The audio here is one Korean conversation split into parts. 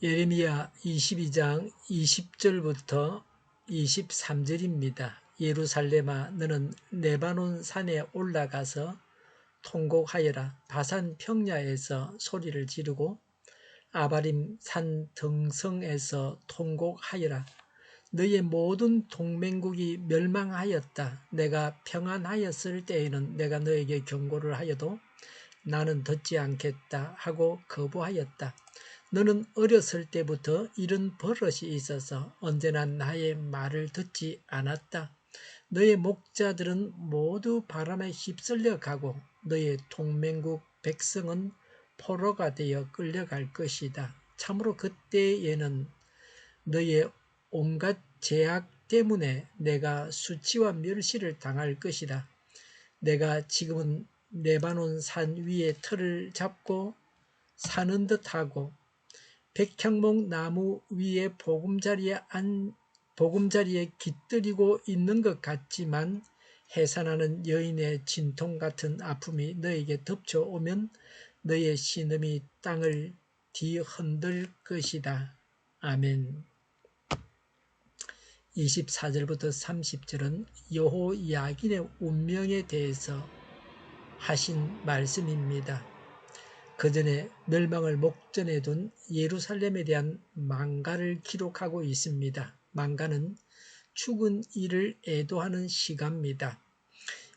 예레미야 22장 20절부터 23절입니다. 예루살렘아 너는 네바논 산에 올라가서 통곡하여라 바산 평야에서 소리를 지르고 아바림 산 등성에서 통곡하여라 너의 모든 동맹국이 멸망하였다. 내가 평안하였을 때에는 내가 너에게 경고를 하여도 나는 듣지 않겠다 하고 거부하였다. 너는 어렸을 때부터 이런 버릇이 있어서 언제나 나의 말을 듣지 않았다. 너의 목자들은 모두 바람에 휩쓸려 가고 너의 동맹국 백성은 포로가 되어 끌려갈 것이다. 참으로 그때에는 너의 온갖 제약 때문에 내가 수치와 멸시를 당할 것이다. 내가 지금은 네바논 산 위에 틀을 잡고 사는 듯하고 백향목 나무 위에 보금자리에 안 보금자리에 깃들이고 있는 것 같지만 해산하는 여인의 진통 같은 아픔이 너에게 덮쳐오면 너의 신음이 땅을 뒤흔들 것이다. 아멘. 24절부터 30절은 여호야긴의 운명에 대해서 하신 말씀입니다. 그 전에 멸망을 목전에 둔 예루살렘에 대한 망가를 기록하고 있습니다. 망가는 죽은 이를 애도하는 시가입니다.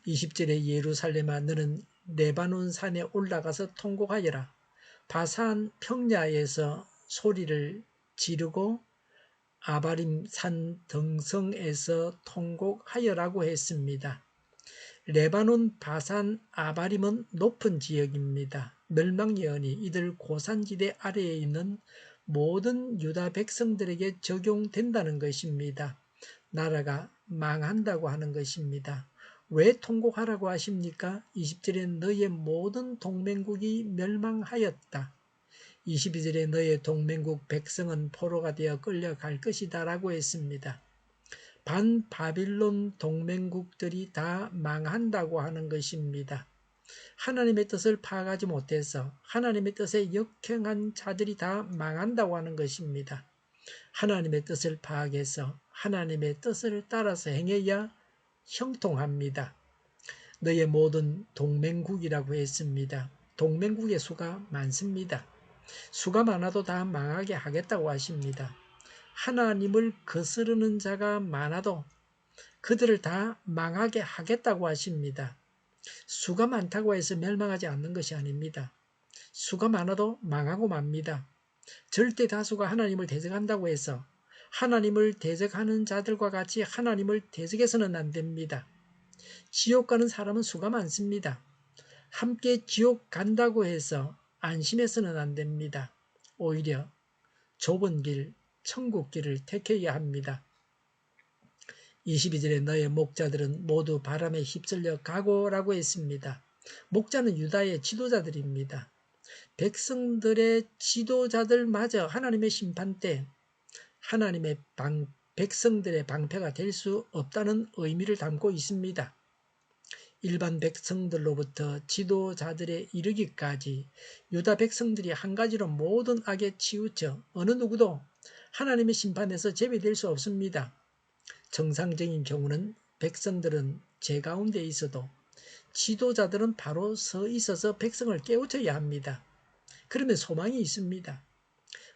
20절에 예루살렘아 너는 레바논 산에 올라가서 통곡하여라. 바산 평야에서 소리를 지르고 아바림 산 등성에서 통곡하여라고 했습니다. 레바논 바산 아바림은 높은 지역입니다. 멸망 예언이 이들 고산지대 아래에 있는 모든 유다 백성들에게 적용된다는 것입니다. 나라가 망한다고 하는 것입니다. 왜 통곡하라고 하십니까? 20절에 너의 모든 동맹국이 멸망하였다. 22절에 너의 동맹국 백성은 포로가 되어 끌려갈 것이다 라고 했습니다. 반 바빌론 동맹국들이 다 망한다고 하는 것입니다. 하나님의 뜻을 파악하지 못해서 하나님의 뜻에 역행한 자들이 다 망한다고 하는 것입니다. 하나님의 뜻을 파악해서 하나님의 뜻을 따라서 행해야 형통합니다. 너의 모든 동맹국이라고 했습니다. 동맹국의 수가 많습니다. 수가 많아도 다 망하게 하겠다고 하십니다. 하나님을 거스르는 자가 많아도 그들을 다 망하게 하겠다고 하십니다. 수가 많다고 해서 멸망하지 않는 것이 아닙니다. 수가 많아도 망하고 맙니다. 절대 다수가 하나님을 대적한다고 해서 하나님을 대적하는 자들과 같이 하나님을 대적해서는 안 됩니다. 지옥 가는 사람은 수가 많습니다. 함께 지옥 간다고 해서 안심해서는 안 됩니다. 오히려 좁은 길, 천국 길을 택해야 합니다. 22절에 너의 목자들은 모두 바람에 휩쓸려 가고라고 했습니다. 목자는 유다의 지도자들입니다. 백성들의 지도자들마저 하나님의 심판 때 하나님의 방, 백성들의 방패가 될 수 없다는 의미를 담고 있습니다. 일반 백성들로부터 지도자들에 이르기까지 유다 백성들이 한 가지로 모든 악에 치우쳐 어느 누구도 하나님의 심판에서 제외될 수 없습니다. 정상적인 경우는 백성들은 제 가운데 있어도 지도자들은 바로 서 있어서 백성을 깨우쳐야 합니다. 그러면 소망이 있습니다.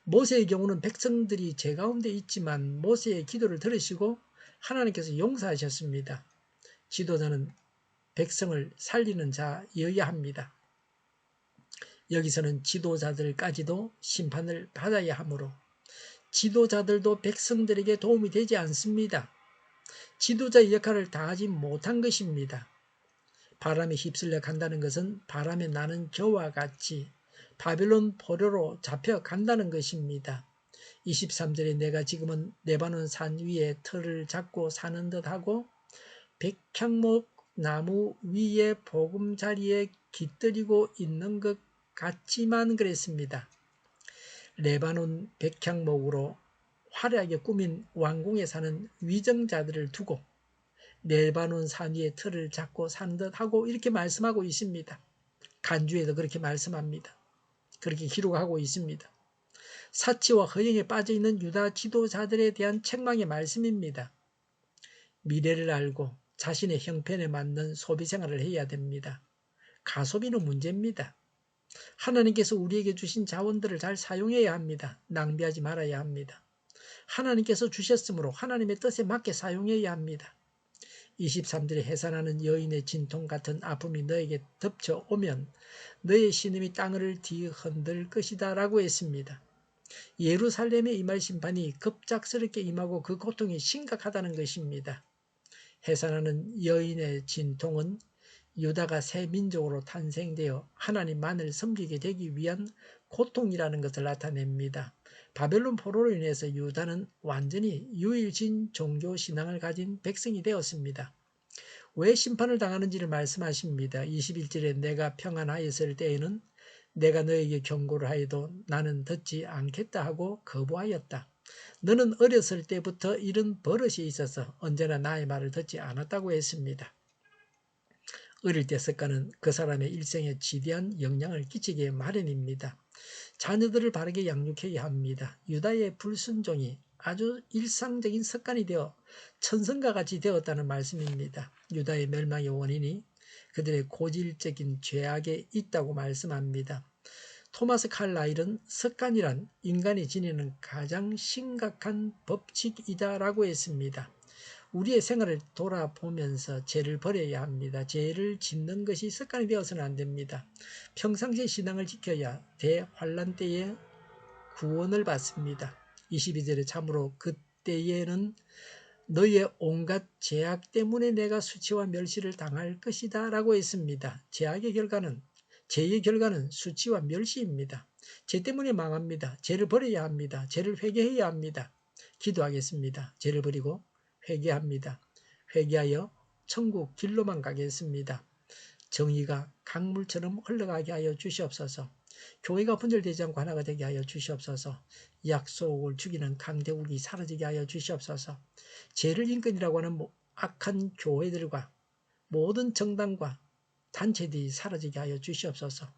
모세의 경우는 백성들이 제 가운데 있지만 모세의 기도를 들으시고 하나님께서 용서하셨습니다. 지도자는 백성을 살리는 자여야 합니다. 여기서는 지도자들까지도 심판을 받아야 하므로 지도자들도 백성들에게 도움이 되지 않습니다. 지도자의 역할을 다하지 못한 것입니다. 바람에 휩쓸려 간다는 것은 바람에 나는 겨와 같이 바빌론 포로로 잡혀 간다는 것입니다. 23절에 내가 지금은 네바논 산 위에 틀을 잡고 사는 듯하고 백향목 나무 위에 보금자리에 깃들이고 있는 것 같지만 그랬습니다. 레바논 백향목으로 화려하게 꾸민 왕궁에 사는 위정자들을 두고 레바논 산 위에 틀을 잡고 산 듯 하고 이렇게 말씀하고 있습니다. 간주에도 그렇게 말씀합니다. 그렇게 기록하고 있습니다. 사치와 허영에 빠져있는 유다 지도자들에 대한 책망의 말씀입니다. 미래를 알고 자신의 형편에 맞는 소비 생활을 해야 됩니다. 가소비는 문제입니다. 하나님께서 우리에게 주신 자원들을 잘 사용해야 합니다. 낭비하지 말아야 합니다. 하나님께서 주셨으므로 하나님의 뜻에 맞게 사용해야 합니다. 23절에 해산하는 여인의 진통 같은 아픔이 너에게 덮쳐오면 너의 신음이 땅을 뒤흔들 것이다 라고 했습니다. 예루살렘에 임할 심판이 급작스럽게 임하고 그 고통이 심각하다는 것입니다. 해산하는 여인의 진통은 유다가 새 민족으로 탄생되어 하나님만을 섬기게 되기 위한 고통이라는 것을 나타냅니다. 바벨론 포로로 인해서 유다는 완전히 유일신 종교 신앙을 가진 백성이 되었습니다. 왜 심판을 당하는지를 말씀하십니다. 21절에 내가 평안하였을 때에는 내가 너에게 경고를 하여도 나는 듣지 않겠다 하고 거부하였다. 너는 어렸을 때부터 이런 버릇이 있어서 언제나 나의 말을 듣지 않았다고 했습니다. 어릴 때 습관은 그 사람의 일생에 지대한 영향을 끼치기에 마련입니다. 자녀들을 바르게 양육해야 합니다. 유다의 불순종이 아주 일상적인 습관이 되어 천성과 같이 되었다는 말씀입니다. 유다의 멸망의 원인이 그들의 고질적인 죄악에 있다고 말씀합니다. 토마스 칼라일은 습관이란 인간이 지니는 가장 심각한 법칙이다라고 했습니다. 우리의 생활을 돌아보면서 죄를 버려야 합니다. 죄를 짓는 것이 습관이 되어서는 안 됩니다. 평상시 신앙을 지켜야 대환란 때에 구원을 받습니다. 22절에 참으로 그때에는 너의 온갖 죄악 때문에 내가 수치와 멸시를 당할 것이다 라고 했습니다. 죄악의 결과는 죄의 결과는 수치와 멸시입니다. 죄 때문에 망합니다. 죄를 버려야 합니다. 죄를 회개해야 합니다. 기도하겠습니다. 죄를 버리고 회개합니다. 회개하여 천국 길로만 가겠습니다. 정의가 강물처럼 흘러가게 하여 주시옵소서. 교회가 분열되지 않고 하나가 되게 하여 주시옵소서. 약속을 죽이는 강대국이 사라지게 하여 주시옵소서. 죄를 인권이라고 하는 악한 교회들과 모든 정당과 단체들이 사라지게 하여 주시옵소서.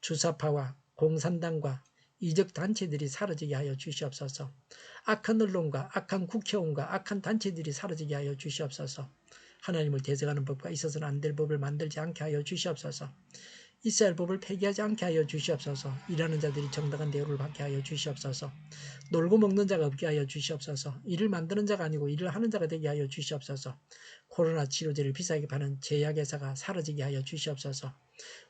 주사파와 공산당과 이적 단체들이 사라지게 하여 주시옵소서. 악한 언론과 악한 국회의원과 악한 단체들이 사라지게 하여 주시옵소서. 하나님을 대적하는 법과 있어서는 안 될 법을 만들지 않게 하여 주시옵소서. 이스라엘 법을 폐기하지 않게 하여 주시옵소서. 일하는 자들이 정당한 대우를 받게 하여 주시옵소서. 놀고 먹는 자가 없게 하여 주시옵소서. 일을 만드는 자가 아니고 일을 하는 자가 되게 하여 주시옵소서. 코로나 치료제를 비싸게 파는 제약회사가 사라지게 하여 주시옵소서.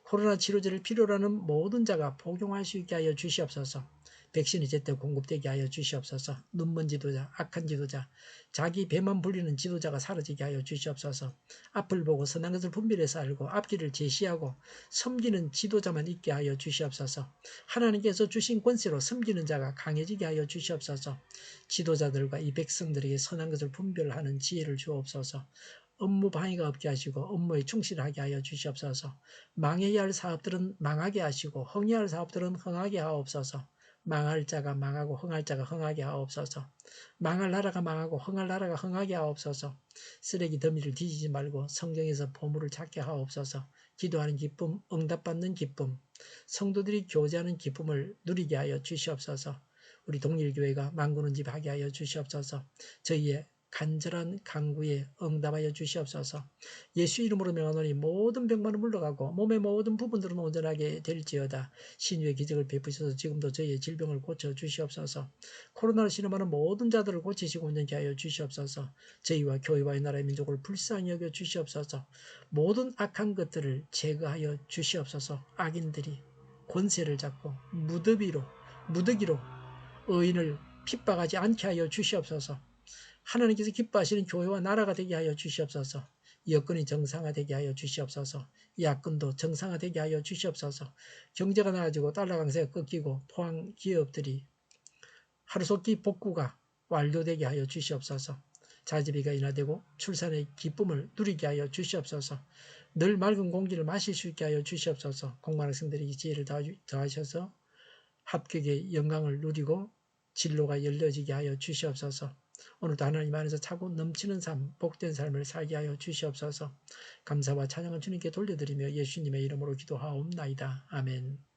코로나 치료제를 필요로 하는 모든 자가 복용할 수 있게 하여 주시옵소서. 백신이 제때 공급되게 하여 주시옵소서. 눈먼 지도자, 악한 지도자, 자기 배만 불리는 지도자가 사라지게 하여 주시옵소서. 앞을 보고 선한 것을 분별해서 알고 앞길을 제시하고 섬기는 지도자만 있게 하여 주시옵소서. 하나님께서 주신 권세로 섬기는 자가 강해지게 하여 주시옵소서. 지도자들과 이 백성들에게 선한 것을 분별하는 지혜를 주옵소서. 업무 방해가 없게 하시고 업무에 충실하게 하여 주시옵소서. 망해야 할 사업들은 망하게 하시고 흥해야 할 사업들은 흥하게 하옵소서. 망할 자가 망하고 흥할 자가 흥하게 하옵소서. 망할 나라가 망하고 흥할 나라가 흥하게 하옵소서. 쓰레기 더미를 뒤지지 말고 성경에서 보물을 찾게 하옵소서. 기도하는 기쁨, 응답받는 기쁨, 성도들이 교제하는 기쁨을 누리게 하여 주시옵소서. 우리 동일교회가 망구는 집 하게 하여 주시옵소서. 저희의 간절한 강구에 응답하여 주시옵소서. 예수 이름으로 명하노니 모든 병만은 물러가고 몸의 모든 부분들은 온전하게 될지어다. 신유의 기적을 베푸셔서 지금도 저희의 질병을 고쳐 주시옵소서. 코로나를 신음하는 모든 자들을 고치시고 온전케 하여 주시옵소서. 저희와 교회와 이 나라의 민족을 불쌍히 여겨 주시옵소서. 모든 악한 것들을 제거하여 주시옵소서. 악인들이 권세를 잡고 무더기로 무더기로 의인을 핍박하지 않게 하여 주시옵소서. 하나님께서 기뻐하시는 교회와 나라가 되게 하여 주시옵소서. 여건이 정상화되게 하여 주시옵소서. 야권도 정상화되게 하여 주시옵소서. 경제가 나아지고 달러 강세가 꺾이고 포항 기업들이 하루속히 복구가 완료되게 하여 주시옵소서. 자집이가 인하되고 출산의 기쁨을 누리게 하여 주시옵소서. 늘 맑은 공기를 마실 수 있게 하여 주시옵소서. 공부하는 학생들이 이 지혜를 더하셔서 합격의 영광을 누리고 진로가 열려지게 하여 주시옵소서. 오늘도 하나님 안에서 차고 넘치는 삶, 복된 삶을 살게 하여 주시옵소서. 감사와 찬양을 주님께 돌려드리며 예수님의 이름으로 기도하옵나이다. 아멘.